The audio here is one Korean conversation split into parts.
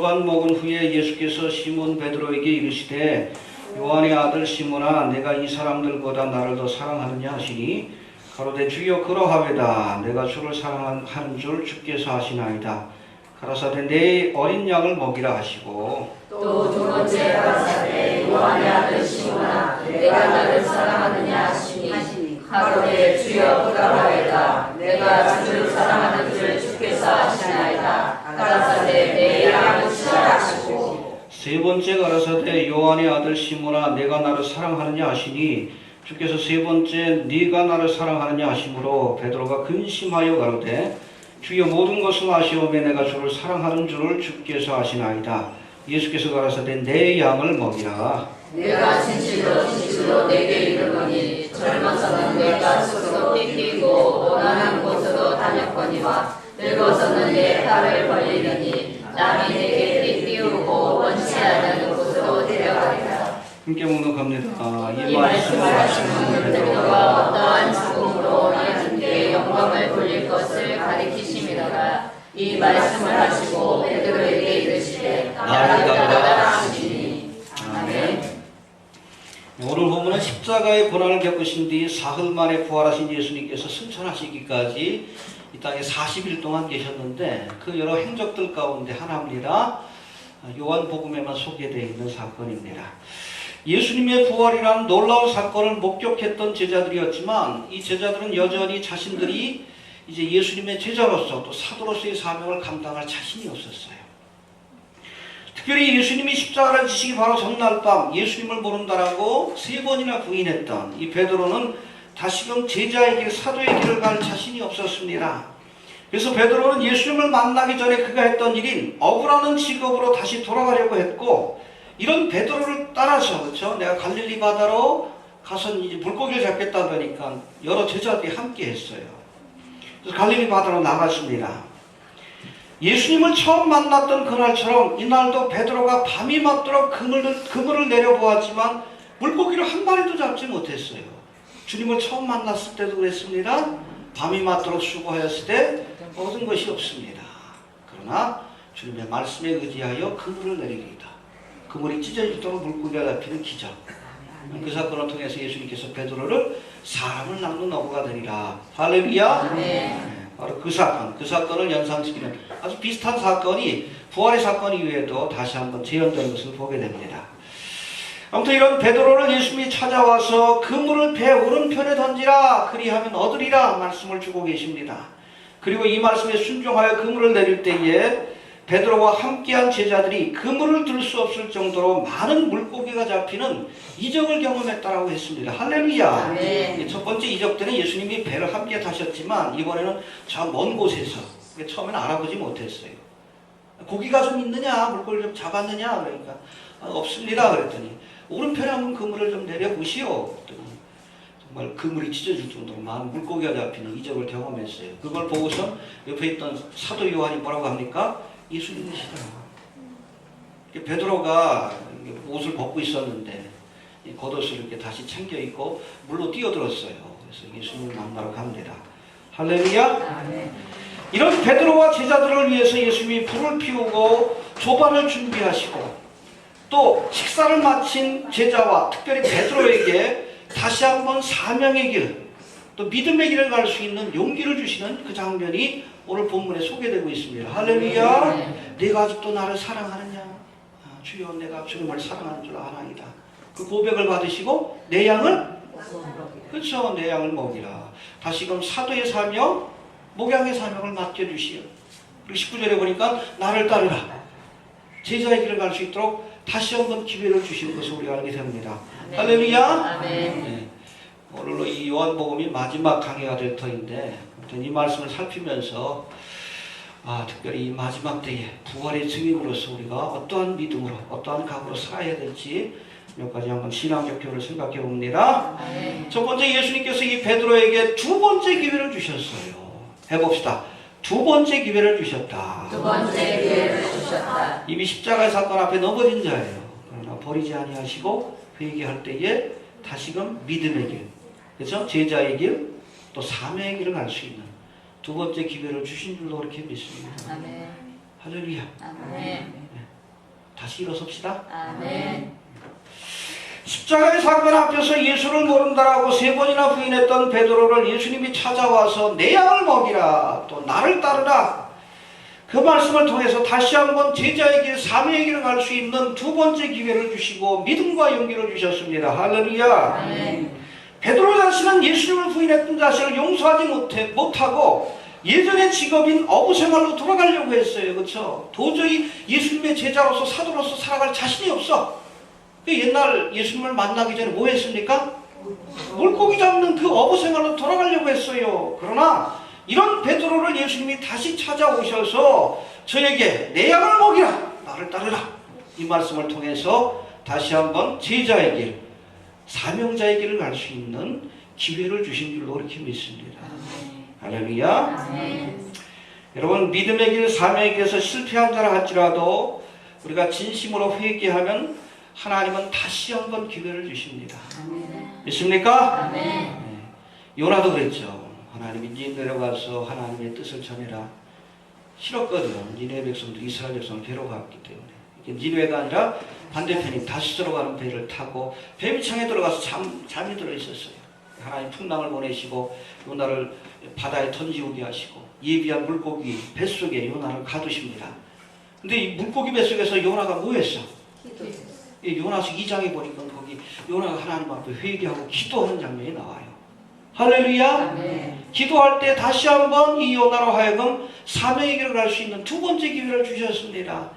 반 먹은 후에 예수께서 시몬 베드로에게 이르시되 요한의 아들 시몬아 내가 이 사람들보다 나를 더 사랑하느냐 하시니 가로되 주여 그러하외다. 내가 주를 사랑하는 줄 주께서 하시나이다. 가라사대 내 어린 양을 먹이라 하시고. 또 두 번째 가라사대 요한의 아들 시몬아 내가 나를 사랑하느냐 하시니. 가로되 주여 그러하외다. 내가 주를 사랑하는 줄 주께서 하시나이다. 가라사대 세 번째 가라사대 요한의 아들 시몬아 내가 나를 사랑하느냐 하시니 주께서 세 번째 네가 나를 사랑하느냐 하심으로 베드로가 근심하여 가로되 주여 모든 것을 아시오매 내가 주를 사랑하는 줄을 주께서 아시나이다. 예수께서 가라사대 내 양을 먹이라. 내가 진실로 진실로 내게 이르노니 젊어서는 내가 스스로 삐끼고 원하는 곳으로 다녔거니와 늙어서는 내 팔을 벌리느니 남이 내게 원치 않는 곳으로 데려가리라 함께 먹는 겁니다. 이 말씀을 하시는 베드로가 어떠한 죽음으로 하나님께 영광을 돌릴 것을 가리키심이더라 이 말씀을 하시고 베드로에게 이르시되 나를 따르라 하시니 아멘. 오늘 본문은 십자가의 고난을 겪으신 뒤 사흘 만에 부활하신 예수님께서 승천하시기까지 이 땅에 40일 동안 계셨는데 그 여러 행적들 가운데 하나입니다. 요한복음에만 소개되어 있는 사건입니다. 예수님의 부활이라는 놀라운 사건을 목격했던 제자들이었지만 이 제자들은 여전히 자신들이 이제 예수님의 제자로서 또 사도로서의 사명을 감당할 자신이 없었어요. 특별히 예수님이 십자가를 지시기 바로 전날 밤 예수님을 모른다라고 세 번이나 부인했던 이 베드로는 다시금 제자의 길, 사도의 길을 갈 자신이 없었습니다. 그래서 베드로는 예수님을 만나기 전에 그가 했던 일인 억울하는 직업으로 다시 돌아가려고 했고 이런 베드로를 따라서 그렇죠? 내가 갈릴리 바다로 가서 이제 물고기를 잡겠다 보니까 여러 제자들이 함께 했어요. 그래서 갈릴리 바다로 나갔습니다. 예수님을 처음 만났던 그날처럼 이날도 베드로가 밤이 맞도록 그물을, 그물을 내려보았지만 물고기를 한 마리도 잡지 못했어요. 주님을 처음 만났을 때도 그랬습니다. 밤이 맞도록 수고하였을 때 얻은 것이 없습니다. 그러나 주님의 말씀에 의지하여 그물을 내리리이다. 그물이 찢어지도록 물고기가 잡히는 기적. 그 사건을 통해서 예수님께서 베드로를 사람을 낳는 어부가 되리라. 할렐루야. 네, 바로 그 사건, 그 사건을 연상시키는 아주 비슷한 사건이 부활의 사건 이후에도 다시 한번 재현되는 것을 보게 됩니다. 아무튼 이런 베드로를 예수님이 찾아와서 그물을 배 오른편에 던지라 그리하면 얻으리라 말씀을 주고 계십니다. 그리고 이 말씀에 순종하여 그물을 내릴 때에 베드로와 함께한 제자들이 그물을 들 수 없을 정도로 많은 물고기가 잡히는 이적을 경험했다라고 했습니다. 할렐루야. 네. 첫 번째 이적 때는 예수님이 배를 함께 타셨지만 이번에는 저 먼 곳에서 처음에는 알아보지 못했어요. 고기가 좀 있느냐, 물고기를 좀 잡았느냐 그러니까 아, 없습니다 그랬더니 오른편에 한번 그물을 좀 내려보시오. 정말 그물이 찢어질 정도로 많은 물고기가 잡히는 이적을 경험했어요. 그걸 보고서 옆에 있던 사도 요한이 뭐라고 합니까? 예수님이시더라. 베드로가 옷을 벗고 있었는데 이 겉옷을 이렇게 다시 챙겨 입고 물로 뛰어들었어요. 그래서 예수님을 만나러 갑니다. 할렐루야. 이런 베드로와 제자들을 위해서 예수님이 불을 피우고 조반을 준비하시고 또 식사를 마친 제자와 특별히 베드로에게 다시 한번 사명의 길, 또 믿음의 길을 갈 수 있는 용기를 주시는 그 장면이 오늘 본문에 소개되고 있습니다. 할렐루야. 내가 아직도 나를 사랑하느냐? 아, 주여 내가 주님을 사랑하는 줄 아나이다. 그 고백을 받으시고 내 양을 그렇죠. 내 양을 먹이라. 다시금 사도의 사명, 목양의 사명을 맡겨주시오. 그리고 19절에 보니까 나를 따르라. 제자의 길을 갈 수 있도록 다시 한번 기회를 주시는 것을 우리가 알게 됩니다. 할렐루야. 아멘 네. 오늘로 이 요한복음이 마지막 강해가 될 터인데 아무튼 이 말씀을 살피면서 아, 특별히 이 마지막 때에 부활의 증인으로서 우리가 어떠한 믿음으로 어떠한 각오로 살아야 될지 몇 가지 한번 신앙적 교를 생각해 봅니다. 아멘 첫 번째 예수님께서 이 베드로에게 두 번째 기회를 주셨어요. 해봅시다. 두 번째 기회를 주셨다. 두 번째 기회를 주셨다 이미 십자가의 사건 앞에 넘어진 자예요. 그러나 버리지 아니하시고 회개할 때에 다시금 믿음의 길, 그렇죠? 제자의 길, 또 사명의 길을 갈 수 있는 두 번째 기회를 주신 줄로 그렇게 믿습니다. 아멘 할렐루야. 아멘 다시 일어섭시다. 아멘. 십자가의 사건 앞에서 예수를 모른다라고 세 번이나 부인했던 베드로를 예수님이 찾아와서 내 양을 먹이라 또 나를 따르라 그 말씀을 통해서 다시 한번 제자에게 사명의 길을 갈 수 있는 두 번째 기회를 주시고 믿음과 용기를 주셨습니다. 할렐루야. 베드로 자신은 예수님을 부인했던 자신을 용서하지 못해, 못하고 예전의 직업인 어부 생활로 돌아가려고 했어요. 그렇죠? 도저히 예수님의 제자로서 사도로서 살아갈 자신이 없어. 그 옛날 예수님을 만나기 전에 뭐 했습니까? 물고기 잡는 그 어부 생활로 돌아가려고 했어요. 그러나 이런 베드로를 예수님이 다시 찾아오셔서 저에게 내 양을 먹이라 나를 따르라 이 말씀을 통해서 다시 한번 제자의 길 사명자의 길을 갈 수 있는 기회를 주신 줄로 이렇게 믿습니다. 할렐루야. 여러분 믿음의 길, 사명의 길에서 실패한 자라 할지라도 우리가 진심으로 회개하면 하나님은 다시 한번 기회를 주십니다. 믿습니까? 아멘. 네. 요나도 그랬죠. 하나님이 니 내려가서 하나님의 뜻을 전해라. 싫었거든. 니네 백성들 이스라엘 백성을 괴로워했기 때문에. 니네가 아니라 반대편인 다시스로 가는 배를 타고 배 밑창에 들어가서 잠, 잠이 들어 있었어요. 하나님 풍랑을 보내시고 요나를 바다에 던지우게 하시고 예비한 물고기 뱃속에 요나를 가두십니다. 근데 이 물고기 뱃속에서 요나가 뭐 했어? 이 요나서 2장에 보니까 거기 요나가 하나님 앞에 회개하고 기도하는 장면이 나와요. 할렐루야. 아멘. 기도할 때 다시 한번 이 요나로 하여금 사명의 길을 갈 수 있는 두 번째 기회를 주셨습니다.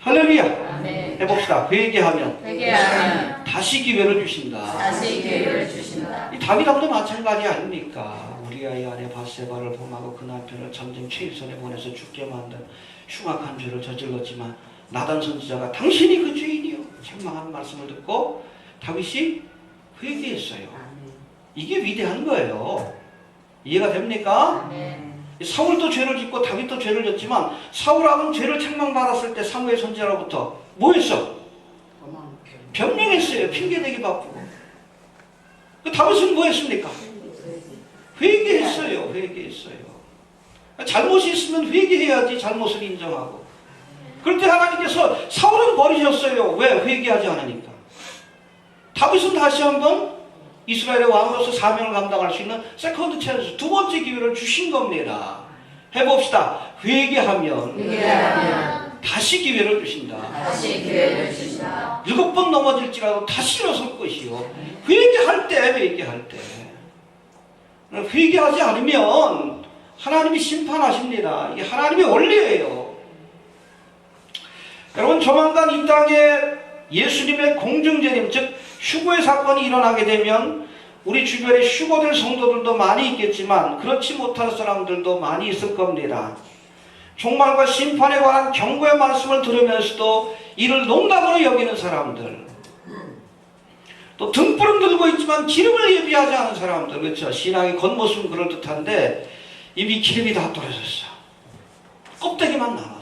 할렐루야. 아멘. 해봅시다. 회개하면 회개하면 다시 기회를 주신다. 다시 기회를 주신다. 이 다윗왕도 마찬가지 아닙니까? 우리 아이 아내 바세바를 범하고 그 남편을 전쟁 최일선에 보내서 죽게 만든 흉악한 죄를 저질렀지만 나단 선지자가 당신이 그 죄인이요 책망하는 말씀을 듣고 다윗이 회개했어요. 이게 위대한 거예요. 이해가 됩니까? 아멘. 사울도 죄를 짓고 다윗도 죄를 졌지만 사울왕은 죄를 책망받았을 때 사무엘 선지자로부터 뭐 했어? 변명했어요. 핑계대기 바쁘고. 그 다윗은 뭐 했습니까? 회개했어요. 회개했어요. 잘못이 있으면 회개해야지 잘못을 인정하고. 그럴 때 하나님께서 사울은 버리셨어요. 왜? 회개하지 않으니까. 다윗은 다시 한번 이스라엘의 왕으로서 사명을 감당할 수 있는 세컨드 찬스 두 번째 기회를 주신 겁니다. 해봅시다. 회개하면 회개하면 다시 기회를 주신다. 다시 기회를 주신다. 일곱 번 넘어질지라도 다시 일어설 것이요. 회개할 때, 회개할 때. 회개하지 않으면 하나님이 심판하십니다. 이게 하나님의 원리예요. 여러분, 조만간 이 땅에 예수님의 공중재림, 즉, 휴거의 사건이 일어나게 되면 우리 주변에 휴거될 성도들도 많이 있겠지만 그렇지 못한 사람들도 많이 있을 겁니다. 종말과 심판에 관한 경고의 말씀을 들으면서도 이를 농담으로 여기는 사람들 또 등불은 들고 있지만 기름을 예비하지 않은 사람들 그렇죠? 신앙의 겉모습은 그럴듯한데 이미 기름이 다 떨어졌어. 껍데기만 남았어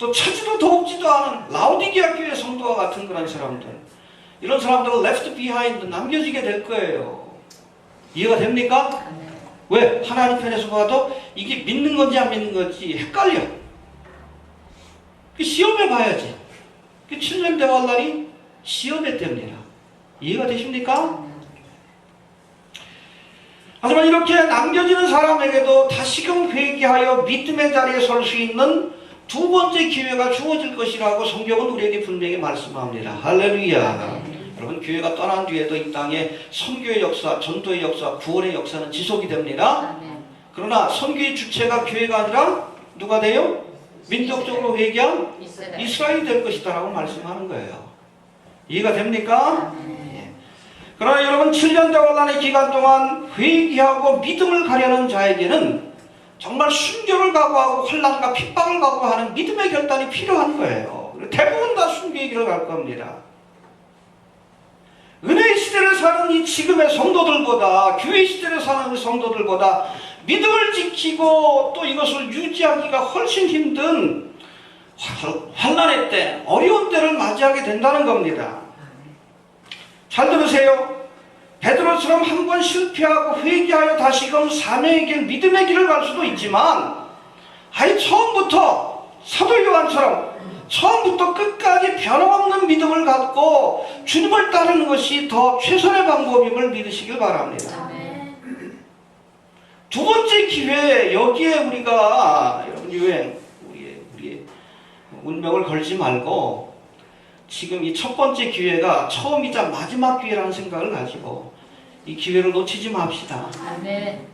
또 차지도 더욱지도 않은 라우디게아 교회 성도와 같은 그런 사람들 이런 사람들은 left behind 남겨지게 될 거예요 이해가 됩니까? 왜? 하나님 편에서 봐도 이게 믿는 건지 안 믿는 건지 헷갈려. 그 시험해 봐야지. 그 7년 대환란이 시험의 때입니다. 이해가 되십니까? 하지만 이렇게 남겨지는 사람에게도 다시금 회개하여 믿음의 자리에 설 수 있는 두 번째 기회가 주어질 것이라고 성경은 우리에게 분명히 말씀합니다. 할렐루야. 여러분 교회가 떠난 뒤에도 이 땅에 선교의 역사, 전도의 역사, 구원의 역사는 지속이 됩니다. 그러나 선교의 주체가 교회가 아니라 누가 돼요? 민족적으로 회개한 이스라엘. 이스라엘이 될 것이다라고 말씀하는 거예요. 이해가 됩니까? 예. 그러나 여러분 7년 대환란의 기간 동안 회개하고 믿음을 가려는 자에게는 정말 순교를 각오하고 혼란과 핍박을 각오하는 믿음의 결단이 필요한 거예요. 대부분 다 순교의 길을 갈 겁니다. 은혜의 시대를 사는 이 지금의 성도들보다 교회 시대를 사는 이 성도들보다 믿음을 지키고 또 이것을 유지하기가 훨씬 힘든 환- 환난의 때, 어려운 때를 맞이하게 된다는 겁니다. 잘 들으세요. 베드로처럼 한 번 실패하고 회개하여 다시금 사명의 길, 믿음의 길을 갈 수도 있지만 아예 처음부터 사도 요한처럼 처음부터 끝까지 변함없는 믿음을 갖고 주님을 따르는 것이 더 최선의 방법임을 믿으시길 바랍니다. 두 번째 기회 여기에 우리가 여러분 유행 우리의 우리의 운명을 걸지 말고 지금 이 첫 번째 기회가 처음이자 마지막 기회라는 생각을 가지고 이 기회를 놓치지 맙시다. 아멘.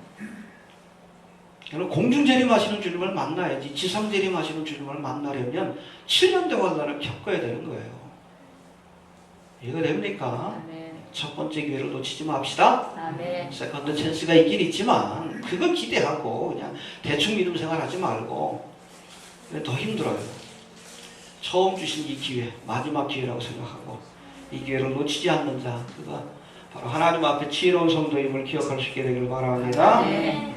여러분 공중재림 하시는 주님을 만나야지 지상재림 하시는 주님을 만나려면 7년 대환란을 겪어야 되는 거예요. 이해가 됩니까? 아멘. 첫 번째 기회를 놓치지 맙시다. 아멘. 세컨드 찬스가 있긴 있지만 그거 기대하고 그냥 대충 믿음 생활하지 말고 더 힘들어요. 처음 주신 이 기회, 마지막 기회라고 생각하고 이 기회를 놓치지 않는 자, 그가 바로 하나님 앞에 지혜로운 성도임을 기억할 수 있게 되기를 바랍니다. 아멘.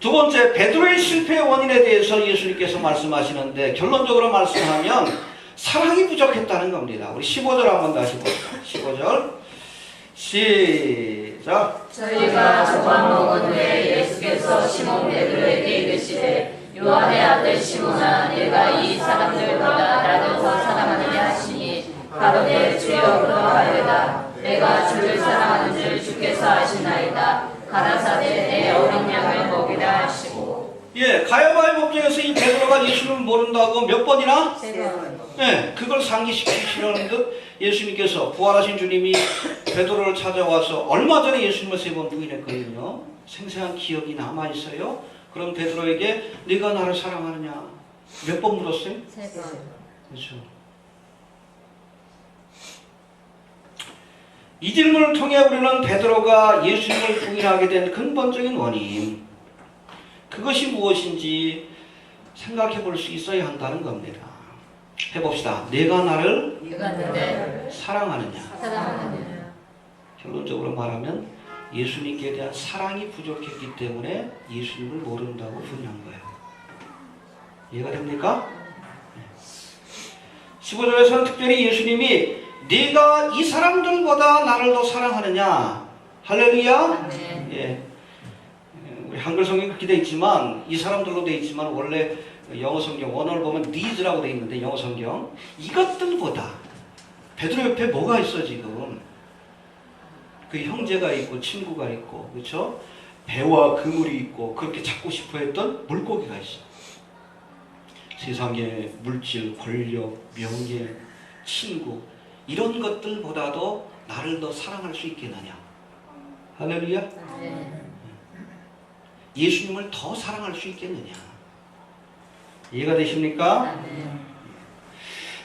두 번째, 베드로의 실패의 원인에 대해서 예수님께서 말씀하시는데 결론적으로 말씀하면 사랑이 부족했다는 겁니다. 우리 15절 한번 다시 볼까요? 15절. 시작. 저희가 조각 먹은 후에 예수께서 시몬 베드로에게 이르시되 요한의 아들 시몬아 내가 이 사람들보다 나를 더 사랑하느냐 하시니 가로되 주여 그러하여다 내가 주를 사랑하는 줄 주께서 아시나이다 가라사대 내 어린 양을 먹이라 하시고 예, 가야바의 법정에서 이 베드로가 예수님을 모른다고 몇 번이나? 세 번 예, 그걸 상기시키시려는 듯 예수님께서 부활하신 주님이 베드로를 찾아와서 얼마 전에 예수님을 세 번 부인했거든요. 생생한 기억이 남아 있어요. 그럼 베드로에게 네가 나를 사랑하느냐? 몇 번 물었어요? 세 번 그렇죠. 이 질문을 통해 우리는 베드로가 예수님을 부인하게 된 근본적인 원인, 그것이 무엇인지 생각해 볼 수 있어야 한다는 겁니다. 해봅시다. 내가 나를 사랑하느냐? 사랑하느냐 결론적으로 말하면 예수님께 대한 사랑이 부족했기 때문에 예수님을 모른다고 부인한 거예요. 이해가 됩니까? 15절에서는 특별히 예수님이 네가 이 사람들보다 나를 더 사랑하느냐? 할렐루야? 아멘 예. 우리 한글 성경 그렇게 돼 있지만 이 사람들로 돼 있지만 원래 영어 성경 원어를 보면 needs라고 돼 있는데 영어 성경 이것들보다 베드로 옆에 뭐가 있어 지금? 그 형제가 있고 친구가 있고 그렇죠? 배와 그물이 있고 그렇게 잡고 싶어 했던 물고기가 있어. 세상의 물질, 권력, 명예, 친구 이런 것들보다도 나를 더 사랑할 수 있겠느냐? 할렐루야. 예수님을 더 사랑할 수 있겠느냐? 이해가 되십니까?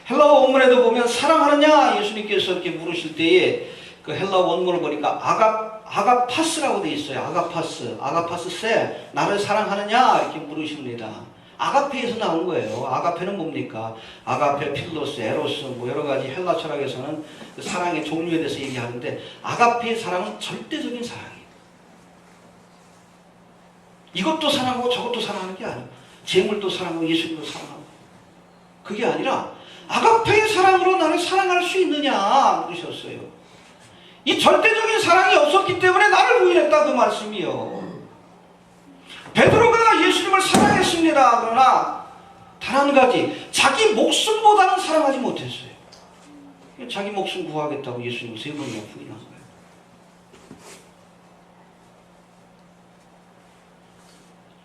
헬라어 원문에도 보면 사랑하느냐 예수님께서 이렇게 물으실 때에 그 헬라 원문을 보니까 아가 아가파스라고 돼 있어요. 아가파스, 아가파스 세 나를 사랑하느냐 이렇게 물으십니다. 아가페에서 나온 거예요. 아가페는 뭡니까? 아가페, 필로스, 에로스 뭐 여러 가지 헬라 철학에서는 그 사랑의 종류에 대해서 얘기하는데 아가페의 사랑은 절대적인 사랑이에요. 이것도 사랑하고 저것도 사랑하는 게 아니에요. 재물도 사랑하고 예수님도 사랑하고 그게 아니라 아가페의 사랑으로 나를 사랑할 수 있느냐 그러셨어요. 이 절대적인 사랑이 없었기 때문에 나를 부인했다 그 말씀이요. 베드로가 예수님을 사랑했습니다. 그러나 단 한 가지 자기 목숨보다는 사랑하지 못했어요. 자기 목숨 구하겠다고 예수님을 세 번이나 부인한 거예요.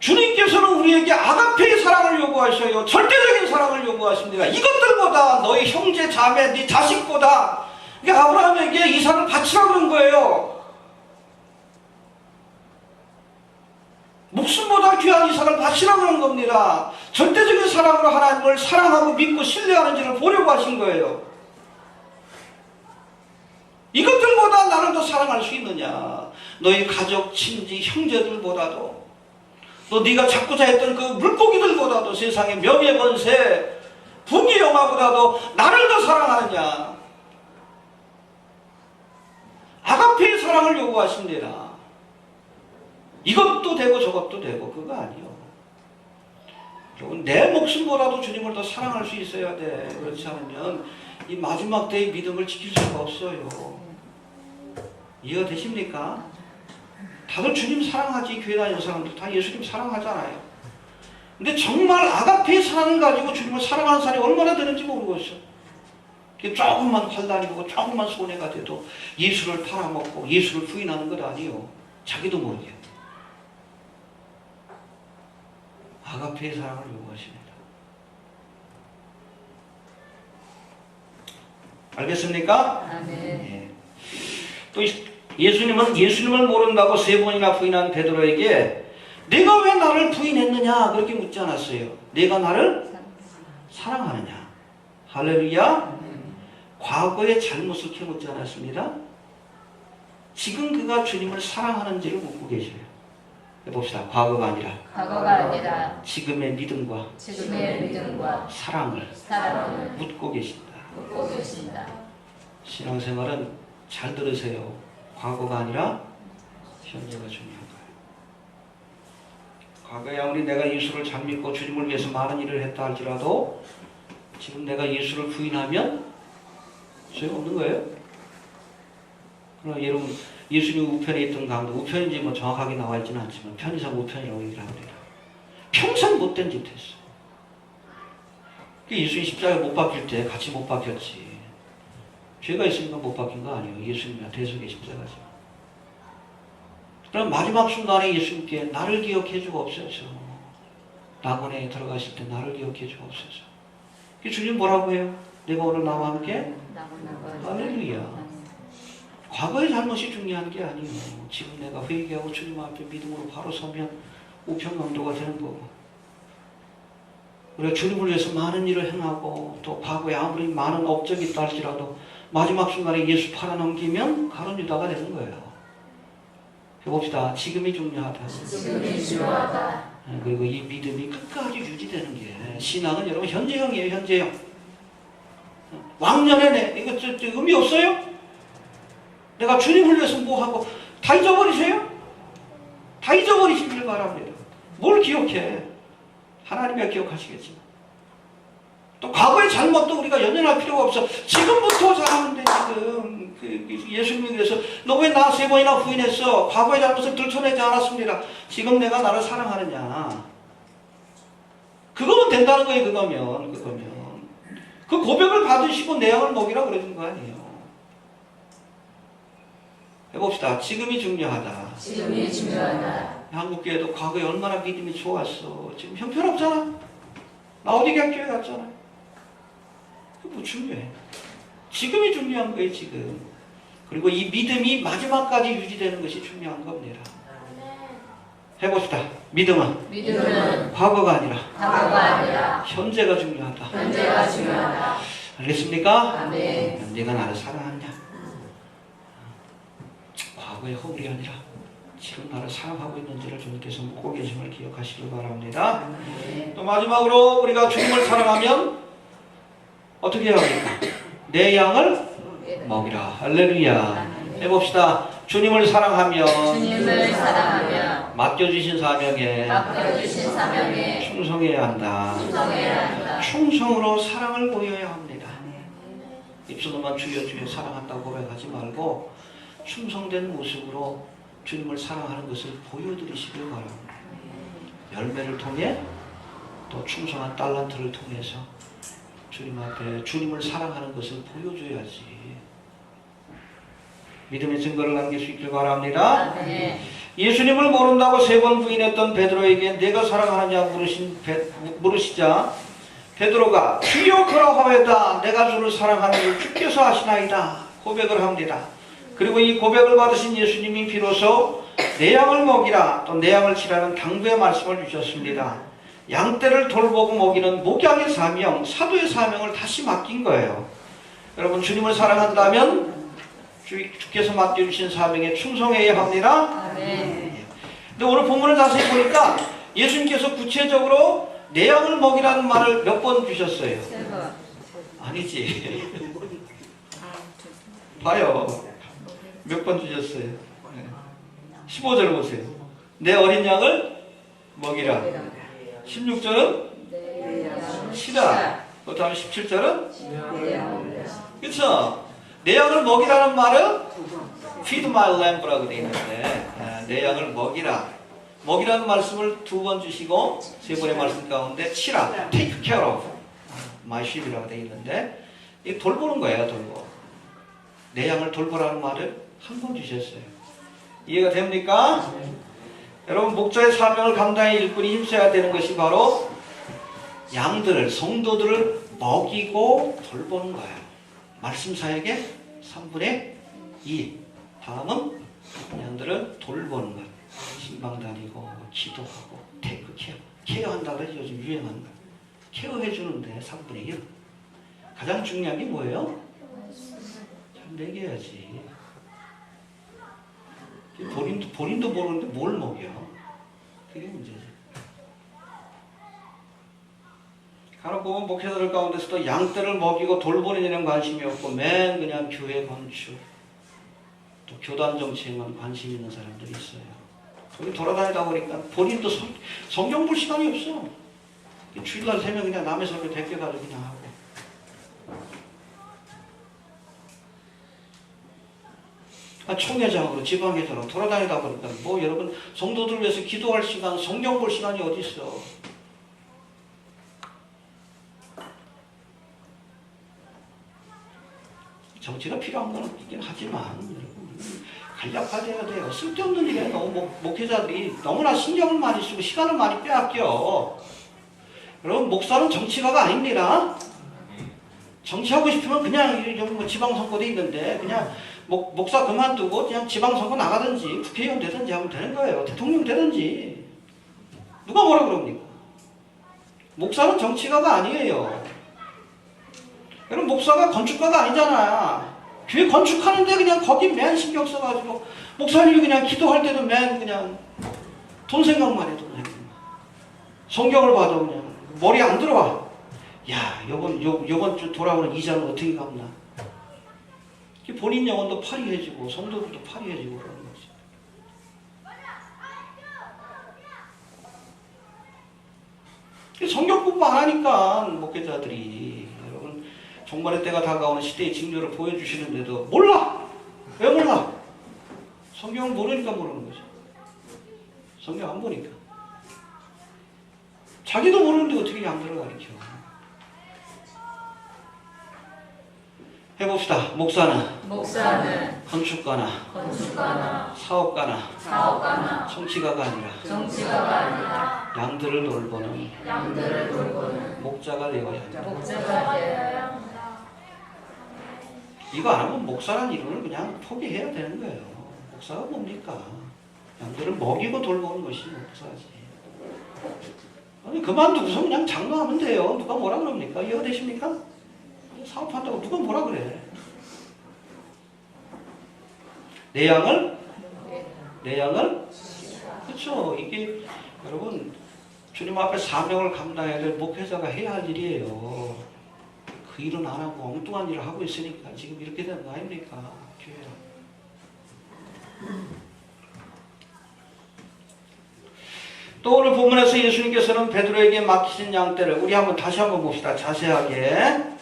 주님께서는 우리에게 아가페의 사랑을 요구하셔요. 절대적인 사랑을 요구하십니다. 이것들보다 너희 형제, 자매, 네 자식보다 이게 아브라함에게 이삭을 바치라 그런 거예요. 목숨보다 귀한 이삭을 바치라 그런 겁니다. 절대적인 사랑으로 하나님을 사랑하고 믿고 신뢰하는지를 보려고 하신 거예요. 이것들보다 나를 더 사랑할 수 있느냐? 너희 가족, 친지, 형제들보다도 또 네가 잡고자 했던 그 물고기들보다도 세상의 명예 번세 부귀 영화보다도 나를 더 사랑하느냐 아가페의 사랑을 요구하십니다 이것도 되고 저것도 되고 그거 아니요 내 목숨보다도 주님을 더 사랑할 수 있어야 돼 그렇지 않으면 이 마지막 때의 믿음을 지킬 수가 없어요 이해가 되십니까? 다들 주님 사랑하지 교회 다니는 사람들 다 예수님 사랑하잖아요. 근데 정말 아가페의 사랑을 가지고 주님을 사랑하는 사람이 얼마나 되는지. 그 조금만 환란이고 조금만 손해가 돼도 예수를 팔아먹고 예수를 부인하는 것 아니요. 자기도 모르게. 아가페의 사랑을 요구하십니다. 알겠습니까? 아멘. 예. 또 이- 예수님은 예수님을 모른다고 세 번이나 부인한 베드로에게 내가 왜 나를 부인했느냐 그렇게 묻지 않았어요. 내가 나를 사랑하느냐. 할렐루야. 과거의 잘못을 캐묻지 않았습니다. 지금 그가 주님을 사랑하는지를 묻고 계셔요. 해봅시다. 과거가 아니라 과거가 아니라 지금의 믿음과 지금의 믿음과 사랑을 사랑을 묻고 계신다. 묻고 계신다. 신앙생활은 잘 들으세요. 과거가 아니라 현재가 중요한 거예요. 과거에 아무리 내가 예수를 잘 믿고 주님을 위해서 많은 일을 했다 할지라도 지금 내가 예수를 부인하면 소용없는 거예요. 그러나 여러분 예수님 우편에 있던 가운데 우편인지 뭐 정확하게 나와 있지는 않지만 편의상 우편이라고 얘기를 합니다. 평생 못된 짓 했어. 그 예수님 십자가에 못 박힐 때 같이 못 박혔지. 죄가 있으니까 못 박힌 거 아니에요. 예수님이 대속의 십자가죠. 그럼 마지막 순간에 예수님께 나를 기억해 주옵소서. 낙원에 들어가실 때 나를 기억해 주옵소서. 그 주님 뭐라고 해요? 내가 오늘 나와 함께 할렐루야. 과거의 잘못이 중요한 게 아니에요. 지금 내가 회개하고 주님 앞에 믿음으로 바로 서면 우편강도가 되는 거고. 우리가 주님을 위해서 많은 일을 행하고 또 과거에 아무리 많은 업적이 있다 할지라도 마지막 순간에 예수 팔아넘기면 가론 유다가 되는 거예요. 해봅시다. 지금이 중요하다. 지금이 중요하다. 예, 그리고 이 믿음이 끝까지 유지되는 게 신앙은 여러분 현재형이에요. 현재형. 왕년에 내 이거 저, 저 의미 없어요? 내가 주님을 위해서 뭐 하고 다 잊어버리세요? 다 잊어버리시길 바랍니다. 뭘 기억해? 하나님이 기억하시겠지. 또 과거의 잘못도 우리가 연연할 필요가 없어. 지금부터 잘하면 돼 지금. 그, 그 예수님이 그래서 너 왜 나 세 번이나 부인했어? 과거의 잘못을 들춰내지 않았습니다. 지금 내가 나를 사랑하느냐? 그거면 된다는 거예요. 그거면 그거면 그 고백을 받으시고 내 양을 먹이라 그러는 거 아니에요. 해봅시다. 지금이 중요하다. 지금이 중요하다. 한국교회도 과거에 얼마나 믿음이 좋았어. 지금 형편없잖아. 나 어디 교회 갔잖아. 그뭐 중요해. 지금이 중요한 거예요, 지금. 그리고 이 믿음이 마지막까지 유지되는 것이 중요한 겁니다. 해봅시다. 믿음은 믿음은 과거가 아니라 과거가 아니라 현재가 중요하다. 현재가 중요하다. 알겠습니까? 아멘. 내가 나를 사랑하냐? 과거의 허물이 아니라 지금 나를 사랑하고 있는지를 주님께서 묻고 계심을 기억하시기 바랍니다. 또 마지막으로 우리가 주님을 사랑하면 어떻게 해야 합니까? 내 양을 먹이라. 할렐루야. 해봅시다. 주님을 사랑하면 주님을 사랑하며 맡겨주신 사명에 맡겨주신 사명에 충성해야 한다. 충성해야 한다. 충성으로 사랑을 보여야 합니다. 입술로만 주여 주여 사랑한다고 고백하지 말고 충성된 모습으로 주님을 사랑하는 것을 보여드리시길 바랍니다. 열매를 통해 또 충성한 달란트를 통해서 주님 앞에 주님을 사랑하는 것을 보여줘야지. 믿음의 증거를 남길 수 있길 바랍니다. 예수님을 모른다고 세 번 부인했던 베드로에게 내가 사랑하느냐 물으신 베, 물으시자 베드로가 주여 그러하외다 내가 주를 사랑하는 줄 주께서 아시나이다 고백을 합니다. 그리고 이 고백을 받으신 예수님이 비로소 내 양을 먹이라 또 내 양을 치라는 당부의 말씀을 주셨습니다. 양떼를 돌보고 먹이는 목양의 사명, 사도의 사명을 다시 맡긴 거예요. 여러분 주님을 사랑한다면 주, 주께서 맡겨주신 사명에 충성해야 합니다. 아멘. 근데 오늘 본문을 자세히 보니까 예수님께서 구체적으로 내 양을 먹이라는 말을 몇 번 주셨어요. 아니지. 봐요. 몇 번 주셨어요. 네. 15절 보세요. 내 어린 양을 먹이라. 16절은 치라. 그 다음에 17절은 그쵸? 내 양을 먹이라는 말은 feed my lamb라고 되어 있는데 아, 내 양을 먹이라. 먹이라는 말씀을 두 번 주시고 세 번의 말씀 가운데 치라, take care of my sheep이라고 되어 있는데 이 돌보는 거예요, 돌보. 내 양을 돌보라는 말을 한 번 주셨어요. 이해가 됩니까? 여러분 목자의 사명을 감당해 일꾼이 힘써야 되는 것이 바로 양들을 성도들을 먹이고 돌보는 거예요. 말씀 사역의 3분의 2. 다음은 양들을 돌보는 것. 신방 다니고 기도하고 테이크 케어. 케어한다 그러지 요즘 유행하는 거. 케어해 주는데 3분의 1. 가장 중요한 게 뭐예요? 잘 먹여야지. 본인도 본인도 모르는데 뭘 먹여? 그게 문제지. 간혹 보면 목회자들 가운데서도 양떼를 먹이고 돌보는 관심이 없고 맨 그냥 교회 건축 또 교단 정치에만 관심 있는 사람들이 있어요. 거기 돌아다니다 보니까 본인도 성, 성경 볼 시간이 없어. 주일날 새면 그냥 남의 설교 베껴가지고 그냥 하고. 아, 총회장으로 지방회장으로 돌아다니다 보니까 뭐 여러분 성도들 위해서 기도할 시간, 성경 볼 시간이 어디 있어? 정치가 필요한 건 있긴 하지만 여러분 간략화돼야 돼요. 쓸데없는 일에 너무 목, 목회자들이 너무나 신경을 많이 쓰고 시간을 많이 빼앗겨. 여러분 목사는 정치가가 아닙니다. 정치하고 싶으면 그냥 뭐 지방선거도 있는데 그냥 목, 목사 그만두고 그냥 지방선거 나가든지 국회의원 되든지 하면 되는 거예요. 대통령 되든지. 누가 뭐라 그럽니까? 목사는 정치가가 아니에요. 여러분 목사가 건축가가 아니잖아. 교회 건축하는데 그냥 거기 맨 신경 써가지고 목사님이 그냥 기도할 때도 맨 그냥 돈 생각만 해도 그냥 성경을 봐도 그냥 머리 안 들어와. 야, 요번 요 요번 주 돌아오는 이자는 어떻게 갚나? 본인 영혼도 파리해지고 성도들도 파리해지고 그러는 거지. 성경 공부 안 하니까 목회자들이 여러분 종말의 때가 다가오는 시대의 징조를 보여주시는데도 몰라. 왜 몰라? 성경을 모르니까 모르는 거지. 성경 안 보니까. 자기도 모르는데 어떻게 양들을 가르쳐? 해봅시다. 목사는, 목사는 건축가나, 건축가나 사업가나, 사업가나 정치가가 아니라 정치가가 아니라 양들을 돌보는 양들을 돌보는 목자가 되어야 한다. 목자가 되어야 한다. 이거 안 하면 목사란 이론을 그냥 포기해야 되는 거예요. 목사가 뭡니까? 양들을 먹이고 돌보는 것이 목사지. 아니 그만두고서 그냥 장로하면 돼요. 누가 뭐라 그럽니까? 이해되십니까? 사업 한다고 누가 뭐라 그래? 내 양을 내 양을 그렇죠. 이게 여러분 주님 앞에 사명을 감당해야 될 목회자가 해야 할 일이에요. 그 일은 안 하고 엉뚱한 일을 하고 있으니까 지금 이렇게 되는 거 아닙니까? 교회가. 또 오늘 본문에서 예수님께서는 베드로에게 맡기신 양떼를 우리 한번 다시 한번 봅시다. 자세하게.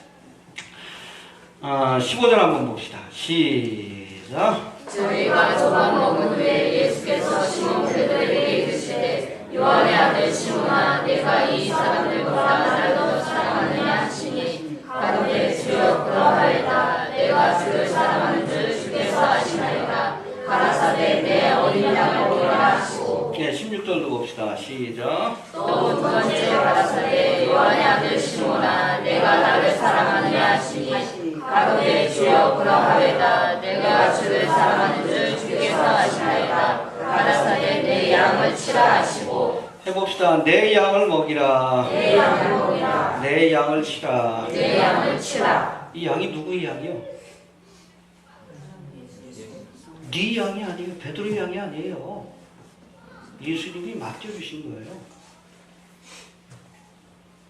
아, 15절 한번 봅시다. 시작. 저희가 조각 먹은 후에 예수께서 시몬 베드로에게 이르시되 요한의 아들 시몬아 내가 이 사람들보다 나를 더 사랑하느냐 하시니 가로되 주여 그러하이다 내가 주를 사랑하는 줄 주께서 아시나이다 가라사대 내 어린 양을 먹이라 하시고 네, 16절도 봅시다. 시작. 또 두 번째 가라사대 요한의 아들 시몬아 내가 나를 사랑하느냐 하시니 가로되 주여 그러하이다 내가 주를 사랑하는 줄 주께서 아시나이다 가라사대 내 양을 치라 하시고 해봅시다. 내 양을 먹이라. 내 양을 먹이라 내 양을 치라. 내 양을 치라 이 양이 누구의 양이요? 네 양이 아니에요. 베드로의 양이 아니에요. 예수님이 맡겨주신 거예요.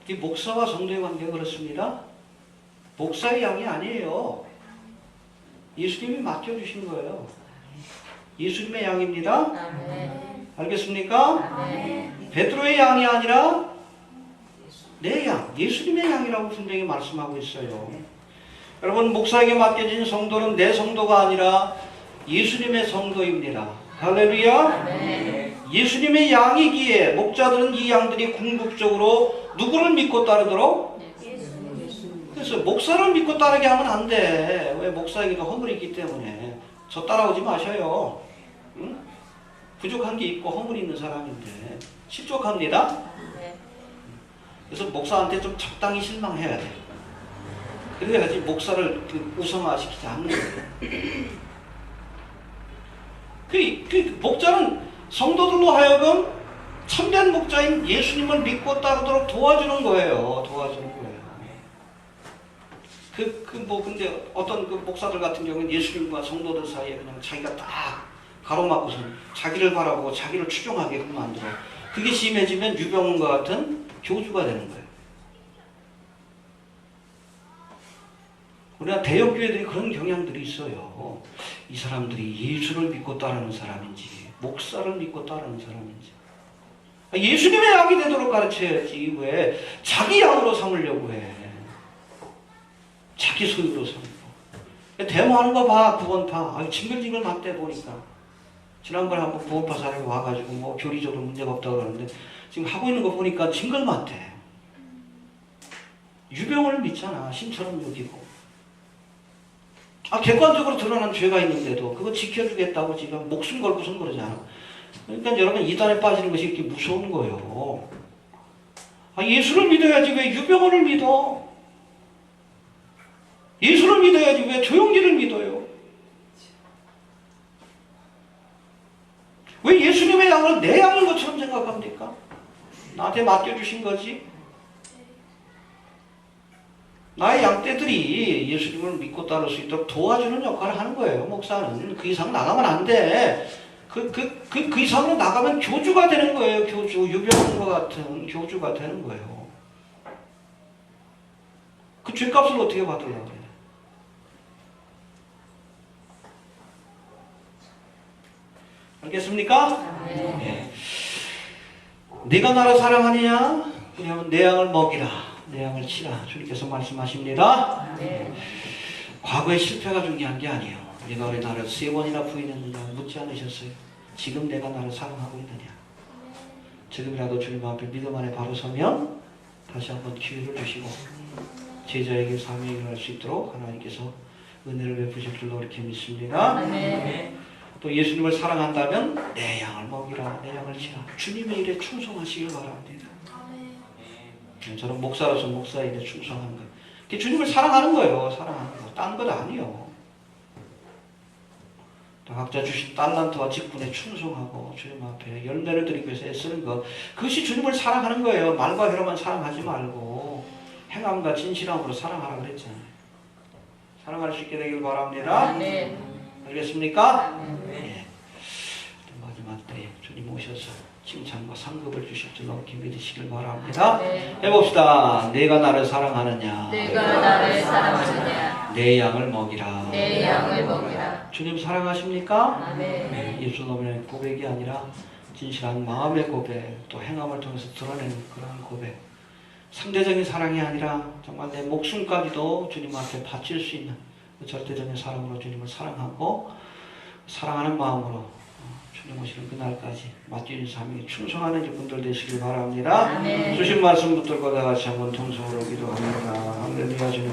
이 목사와 성도의 관계가 그렇습니다. 목사의 양이 아니에요. 예수님이 맡겨주신 거예요. 예수님의 양입니다. 아멘 알겠습니까? 아멘 베드로의 양이 아니라 내 양, 예수님의 양이라고 분명히 말씀하고 있어요. 여러분 목사에게 맡겨진 성도는 내 성도가 아니라 예수님의 성도입니다. 할렐루야. 아멘 예수님의 양이기에 목자들은 이 양들이 궁극적으로 누구를 믿고 따르도록 그래서 목사를 믿고 따르게 하면 안 돼. 왜 목사에게도 허물이 있기 때문에 저 따라오지 마셔요. 응? 부족한 게 있고 허물이 있는 사람인데 실족합니다. 네. 그래서 목사한테 좀 적당히 실망해야 돼. 그래야지 목사를 그 우상화시키지 않는 거예요. 그, 그 목자는 성도들로 하여금 참된 목자인 예수님을 믿고 따르도록 도와주는 거예요. 도와주는 거예요. 그, 그, 뭐, 근데 어떤 그 목사들 같은 경우는 예수님과 성도들 사이에 그냥 자기가 딱 가로막고서 자기를 바라보고 자기를 추종하게끔 만들어. 그게 심해지면 유병과 같은 교주가 되는 거예요. 우리가 대형교회들이 그런 경향들이 있어요. 이 사람들이 예수를 믿고 따르는 사람인지, 목사를 믿고 따르는 사람인지. 아, 예수님의 양이 되도록 가르쳐야지. 왜? 자기 양으로 삼으려고 해. 자기 소유로 삼고. 데모하는 거 봐, 구원파. 아, 징글징글 맞대 보니까. 지난번에 한번 구원파 사람이 와가지고 뭐 교리적으로 문제가 없다고 그러는데 지금 하고 있는 거 보니까 징글 맞대. 유병을 믿잖아. 신처럼 여기고. 아, 객관적으로 드러난 죄가 있는데도 그거 지켜주겠다고 지금 목숨 걸고선 그러잖아. 그러니까 여러분 이단에 빠지는 것이 이렇게 무서운 거예요. 아, 예수를 믿어야지 왜 유병원을 믿어? 예수를 믿어야지 왜 조용기를 믿어요? 왜 예수님의 양을 내 양인 것처럼 생각합니까? 나한테 맡겨주신 거지? 나의 양떼들이 예수님을 믿고 따를 수 있도록 도와주는 역할을 하는 거예요, 목사는. 그 이상 나가면 안 돼. 그, 그, 그, 그 이상으로 나가면 교주가 되는 거예요, 교주. 유병과 같은 교주가 되는 거예요. 그 죄값을 어떻게 받으려고 그래? 알겠습니까? 네. 네가 나를 사랑하느냐? 그러면 내 양을 먹이라. 내 양을 치라. 주님께서 말씀하십니다. 네. 과거의 실패가 중요한 게 아니에요. 네가 왜 나를 세 번이나 부인했느냐 묻지 않으셨어요. 지금 내가 나를 사랑하고 있느냐. 지금이라도 주님 앞에 믿음 안에 바로 서면 다시 한번 기회를 주시고 제자에게 사명이 일어날 수 있도록 하나님께서 은혜를 베푸실 줄로 이렇게 믿습니다. 네. 또 예수님을 사랑한다면 내 양을 먹이라 내 양을 치라 주님의 일에 충성하시길 바랍니다. 네, 저는 목사로서 목사의 일에 충성하는 거. 그게 주님을 사랑하는 거예요. 사랑하는 거. 딴 것 아니요. 또 각자 주신 딸란트와 직분에 충성하고 주님 앞에 열매를 드리기 위해서 애쓰는 것. 그것이 주님을 사랑하는 거예요. 말과 혀로만 사랑하지 말고 행함과 진실함으로 사랑하라 그랬잖아요. 사랑할 수 있게 되길 바랍니다. 네. 알겠습니까? 네. 마지막 때 주님 오셔서 칭찬과 상급을 주실 줄 높이 믿으시길 바랍니다. 네. 해봅시다. 내가 나를 사랑하느냐? 내가 나를 사랑하느냐 내 양을 먹이라. 내 양을 먹이라 주님 사랑하십니까? 아멘 입술로의 고백이 아니라 진실한 마음의 고백, 또 행함을 통해서 드러내는 그러한 고백. 상대적인 사랑이 아니라 정말 내 목숨까지도 주님 앞에 바칠 수 있는 그 절대적인 사랑으로 주님을 사랑하고 사랑하는 마음으로 어, 주님 오시는 그날까지 맡기는 삶에 충성하는 분들 되시길 바랍니다. 주신 말씀 붙들고 다 같이 한번 통성으로 기도합니다. 할렐루야 주님.